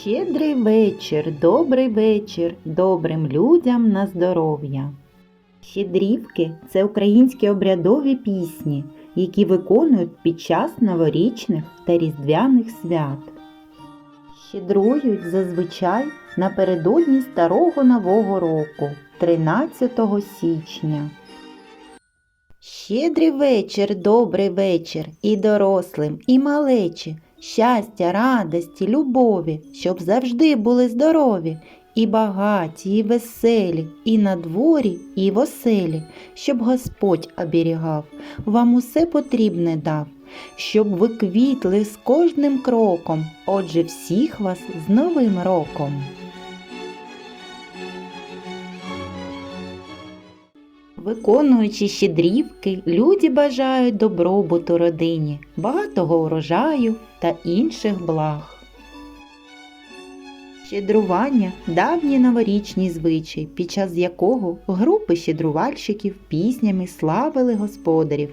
Щедрий вечір, добрий вечір, добрим людям на здоров'я. Щедрівки це українські обрядові пісні, які виконують під час новорічних та різдвяних свят. Щедрують зазвичай напередодні старого нового року, 13 січня. Щедрий вечір, добрий вечір і дорослим, і малечі, щастя, радості, любові, щоб завжди були здорові, і багаті, і веселі, і на дворі, і в оселі, щоб Господь оберігав, вам усе потрібне дав, щоб ви квітли з кожним кроком, отже всіх вас з Новим роком. Виконуючи щедрівки, люди бажають добробуту родині, багатого урожаю та інших благ. Щедрування давній новорічний звичай, під час якого групи щедрувальщиків піснями славили господарів,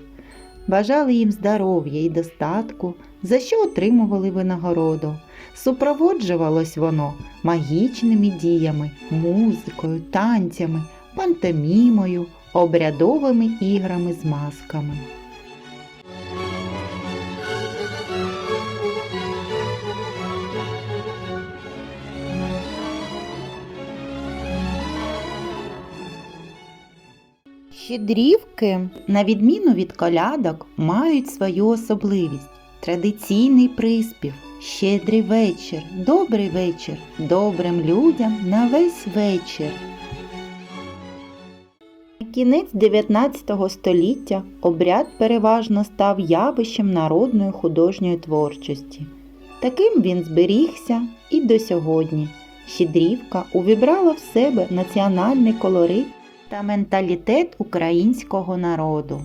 бажали їм здоров'я і достатку, за що отримували винагороду. Супроводжувалось воно магічними діями, музикою, танцями, пантомімою, обрядовими іграми з масками. Щедрівки, на відміну від колядок, мають свою особливість. Традиційний приспів Щедрий вечір, добрий вечір, добрим людям на весь вечір. Кінець 19 століття обряд переважно став явищем народної художньої творчості. Таким він зберігся і до сьогодні. Щедрівка увібрала в себе національний колорит та менталітет українського народу.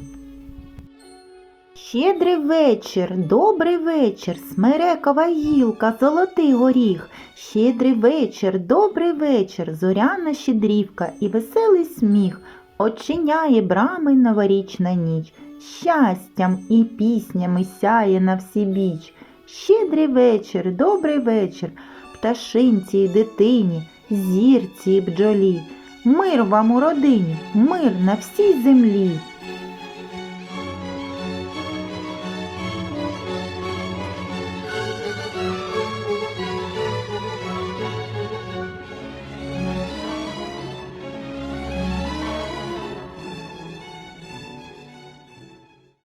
Щедрий вечір, добрий вечір, смерекова гілка, золотий горіх. Щедрий вечір, добрий вечір, зоряна щедрівка і веселий сміх очиняє брами новорічна ніч. Щастям і піснями сяє на всі біч. Щедрий вечір, добрий вечір, пташинці й дитині, зірці й бджолі. Мир вам у родині, мир на всій землі.